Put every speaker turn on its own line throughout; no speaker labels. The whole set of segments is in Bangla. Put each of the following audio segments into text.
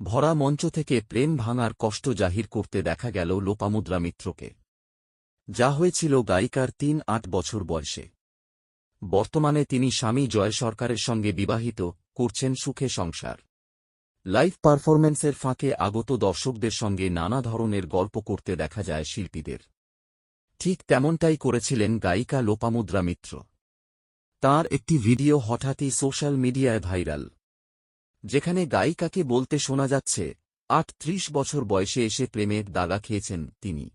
ভরা মঞ্চ থেকে প্রেম ভাঙার কষ্ট জাহির করতে দেখা গেল লোপামুদ্রা মিত্রকে। যা হয়েছিল গায়িকার তিন আট বছর বয়সে। বর্তমানে তিনি স্বামী জয় সরকারের সঙ্গে বিবাহিত করছেন সুখে সংসার। লাইভ পারফরম্যান্সের ফাঁকে আগত দর্শকদের সঙ্গে নানা ধরনের গল্প করতে দেখা যায় শিল্পীদের। ঠিক তেমনটাই করেছিলেন গায়িকা লোপামুদ্রা মিত্র। তার একটি ভিডিও হঠাৎই সোশ্যাল মিডিয়ায় ভাইরাল। যেখানে গায়িকাকে বলতে শোনা যাচ্ছে, আট ত্রিশ বছর বয়সে এসে প্রেমের দাগা খেয়েছেন তিনি।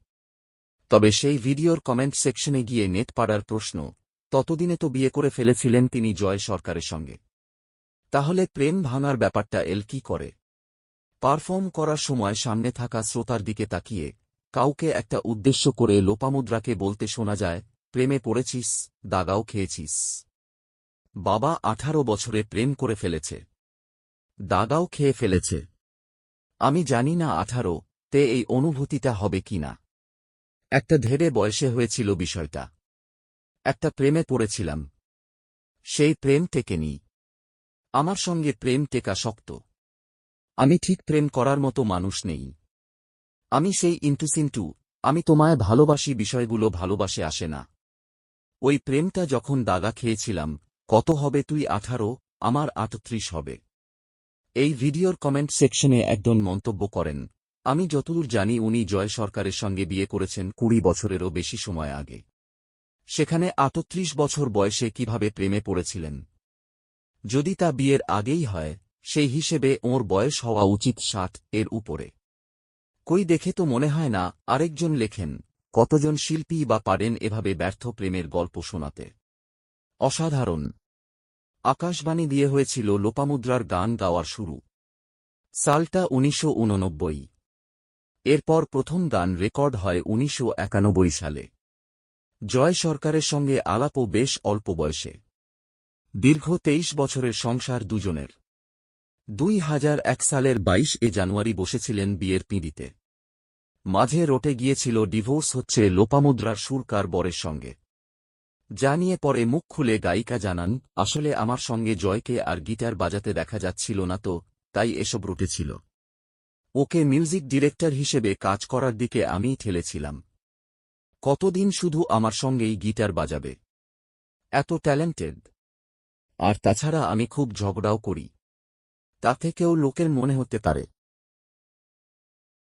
তবে সেই ভিডিওর কমেন্ট সেকশনে গিয়ে নেট পাড়ার প্রশ্ন, ততদিনে তো বিয়ে করে ফেলেছিলেন তিনি জয় সরকারের সঙ্গে। তাহলে প্রেম ভাঙার ব্যাপারটা এল কি করে? পারফর্ম করার সময় সামনে থাকা শ্রোতার দিকে তাকিয়ে, কাউকে একটা উদ্দেশ্য করে লোপামুদ্রাকে বলতে শোনা যায়, প্রেমে পড়েছিস, দাগাও খেয়েছিস। বাবা আঠারো বছরে প্রেম করে ফেলেছে। দাগাও খেয়ে ফেলেছে। আমি জানি না আঠারো, তে এই অনুভূতিটা হবে কিনা একটা ধেড়ে বয়সে হয়েছিল বিষয়টা। একটা প্রেমে পড়েছিলাম। সেই প্রেম টেকেনি আমার সঙ্গে প্রেম টেকা শক্ত। আমি ঠিক প্রেম করার মতো মানুষ নেই। আমি সেই ইন্টুসিন্টু, আমি তোমায় ভালোবাসি বিষয়গুলো ভালোবাসে আসে না। ওই প্রেমটা যখন দাগা খেয়েছিলাম, কত হবে তুই আঠারো, আমার আটত্রিশ হবে। এই ভিডিওর কমেন্ট সেকশনে একজন মন্তব্য করেন, আমি যতদূর জানি উনি জয় সরকারের সঙ্গে বিয়ে করেছেন কুড়ি বছরেরও বেশি সময় আগে। সেখানে আটত্রিশ বছর বয়সে কীভাবে প্রেমে পড়েছিলেন? যদি তা বিয়ের আগেই হয়, সেই হিসেবে ওর বয়স হওয়া উচিত ষাট এর উপরে। কই দেখে তো মনে হয় না, আরেকজন লেখেন, কতজন শিল্পী বা পারেন এভাবে ব্যর্থ প্রেমের গল্প শোনাতে? অসাধারণ। আকাশবাণী দিয়ে হয়েছিল লোপামুদ্রার গান গাওয়ার শুরু। সালটা উনিশশো উননব্বই। এরপর প্রথম গান রেকর্ড হয় উনিশশো একানব্বই সালে। জয় সরকারের সঙ্গে আলাপও বেশ অল্প বয়সে। দীর্ঘ তেইশ বছরের সংসার দুজনের। দুই হাজার এক সালের বাইশ এ জানুয়ারি বসেছিলেন বিয়ের পিঁড়িতে। মাঝে রটে গিয়েছিল ডিভোর্স হচ্ছে লোপামুদ্রার সুরকার বরের সঙ্গে। যা নিয়ে পরে মুখ খুলে গায়িকা জানান, আসলে আমার সঙ্গে জয়কে আর গিটার বাজাতে দেখা যাচ্ছিল না তো, তাই এসব রুটেছিল। ওকে মিউজিক ডিরেক্টর হিসেবে কাজ করার দিকে আমিই ঠেলেছিলাম। কতদিন শুধু আমার সঙ্গেই গিটার বাজাবে? এত ট্যালেন্টেড। আর তাছাড়া আমি খুব ঝগড়াও করি। তা থেকেও লোকের মনে হতে পারে।